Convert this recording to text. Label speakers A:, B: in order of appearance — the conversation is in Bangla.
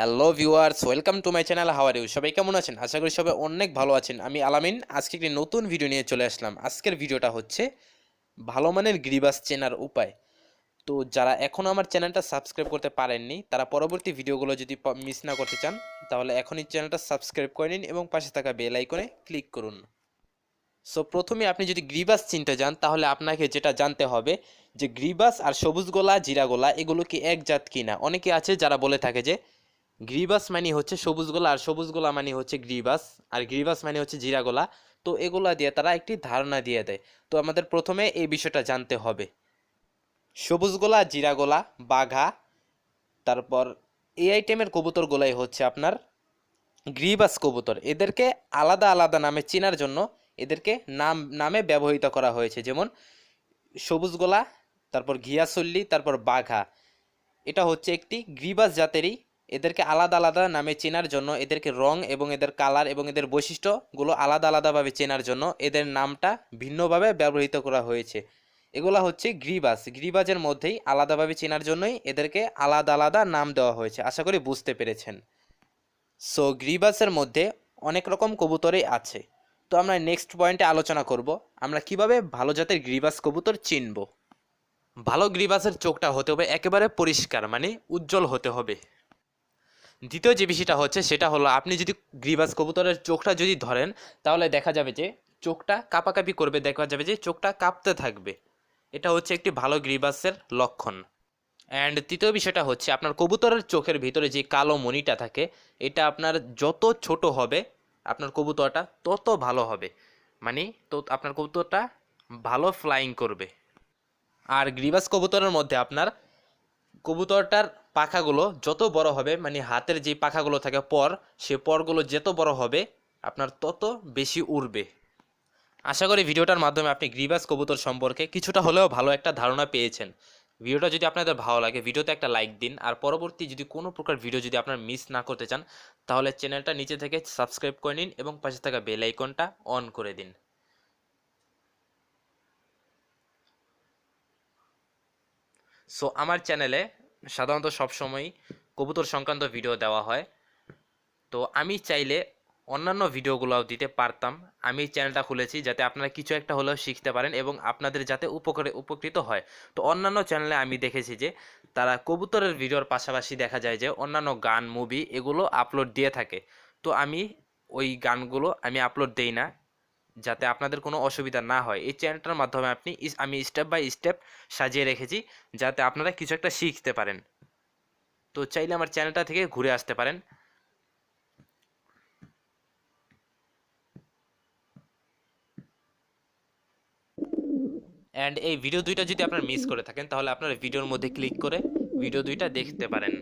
A: Hello viewers welcome to my channel how are সবাই কেমন আছেন? আশা করি সবাই অনেক ভালো আছেন। আমি আলামিন, আজকে একটি নতুন ভিডিও নিয়ে চলে আসলাম। আজকের ভিডিওটা হচ্ছে ভালো মানের গ্রিবাস চেনার উপায়। তো যারা এখনও আমার চ্যানেলটা সাবস্ক্রাইব করতে পারেননি, তারা পরবর্তী ভিডিওগুলো যদি মিস না করতে চান, তাহলে এখনই চ্যানেলটা সাবস্ক্রাইব করে নিন এবং পাশে থাকা বেল আইকনে ক্লিক করুন। সো প্রথমে আপনি যদি গ্রিবাস চিনতে যান, তাহলে আপনাকে যেটা জানতে হবে, যে গ্রিবাস আর সবুজ গোলা, জিরা গোলা, এগুলো কি এক জাত কিনা? অনেকে আছে যারা বলে থাকে যে গ্রিবাস মানে হচ্ছে সবুজ গোলা, আর সবুজ গোলা মানে হচ্ছে গ্রিবাস, আর গ্রিবাস মানে হচ্ছে জিরা গোলা। তো এগুলা দিয়ে তারা একটি ধারণা দিয়ে দেয়। তো আমাদের প্রথমে এই বিষয়টা জানতে হবে। সবুজ গোলা, জিরা গোলা, বাঘা, তারপর এই আইটেমের কবুতরগুলাই হচ্ছে আপনার গ্রিবাস কবুতর। এদেরকে আলাদা আলাদা নামে চেনার জন্য এদেরকে নাম, নামে ব্যবহৃত করা হয়েছে। যেমন সবুজ গোলা, তারপর ঘিয়াসল্লি, তারপর বাঘা। এটা হচ্ছে একটি গ্রিবাস জাতেরই এদেরকে আলাদা আলাদা নামে চেনার জন্য, এদেরকে রং এবং এদের কালার এবং এদের বৈশিষ্ট্যগুলো আলাদা আলাদাভাবে চেনার জন্য এদের নামটা ভিন্নভাবে ব্যবহৃত করা হয়েছে। এগুলা হচ্ছে গ্রিবাস গ্রিবাজের মধ্যেই আলাদাভাবে চেনার জন্যই এদেরকে আলাদা আলাদা নাম দেওয়া হয়েছে। আশা করি বুঝতে পেরেছেন। সো গ্রিবাসের মধ্যে অনেক রকম কবুতরই আছে। তো আমরা নেক্সট পয়েন্টে আলোচনা করব। আমরা কীভাবে ভালো জাতের গ্রিবাস কবুতর চিনব? ভালো গ্রিবাসের চোখটা হতে হবে একেবারে পরিষ্কার মানে উজ্জ্বল হতে হবে। দ্বিতীয় যে বিষয়টা হচ্ছে, সেটা হলো আপনি যদি গ্রিবাস কবুতরের চোখটা যদি ধরেন, তাহলে দেখা যাবে যে চোখটা কাঁপাকাঁপি করবে, দেখা যাবে যে চোখটা কাঁপতে থাকবে। এটা হচ্ছে একটি ভালো গ্রিবাসের লক্ষণ। অ্যান্ড তৃতীয় বিষয়টা হচ্ছে, আপনার কবুতরের চোখের ভিতরে যে কালো মণিটা থাকে, এটা আপনার যত ছোট হবে, আপনার কবুতরটা তত ভালো হবে। মানে তো আপনার কবুতরটা ভালো ফ্লাইং করবে। আর গ্রিবাস কবুতরের মধ্যে আপনার কবুতরটার পাখাগুলো যত বড় হবে মানে হাতের যে পাখাগুলো থাকে পর, সে পরগুলো যত বড় হবে, আপনার তত বেশি উড়বে। আশা করি ভিডিওটার মাধ্যমে আপনি গ্রিবাস কবুতর সম্পর্কে কিছুটা হলেও ভালো একটা ধারণা পেয়েছেন। ভিডিওটা যদি আপনাদের ভালো লাগে, ভিডিওতে একটা লাইক দিন, আর পরবর্তী যদি কোনো প্রকার ভিডিও যদি আপনার মিস না করতে চান, তাহলে চ্যানেলটা নিচে থেকে সাবস্ক্রাইব করে নিন এবং পাশে থাকা বেল আইকনটা অন করে দিন। সো আমার চ্যানেলে সাধারণত সবসময়ই কবুতর সংক্রান্ত ভিডিও দেওয়া হয়। তো আমি চাইলে অন্যান্য ভিডিওগুলোও দিতে পারতাম। আমি চ্যানেলটা খুলেছি যাতে আপনারা কিছু একটা হলেও শিখতে পারেন এবং আপনাদের যাতে উপকারে উপকৃত হয়। তো অন্যান্য চ্যানেলে আমি দেখেছি যে তারা কবুতরের ভিডিওর পাশাপাশি দেখা যায় যে অন্যান্য গান মুভি এগুলো আপলোড দিয়ে থাকে। তো আমি ওই গানগুলো আমি আপলোড দেই না। যাতে আপনাদের কোনো অসুবিধা না হয়। এই চ্যানেলটার মাধ্যমে আপনি আমি স্টেপ বাই স্টেপ সাজিয়ে রেখেছি যাতে আপনারা কিছু একটা শিখতে পারেন। তো চাইলে আমার চ্যানেলটা থেকে ঘুরে আসতে পারেন। অ্যান্ড এই ভিডিও দুইটা যদি আপনারা মিস করে থাকেন তাহলে আপনারা ভিডিওর মধ্যে ক্লিক করে ভিডিও দুইটা দেখতে পারেন।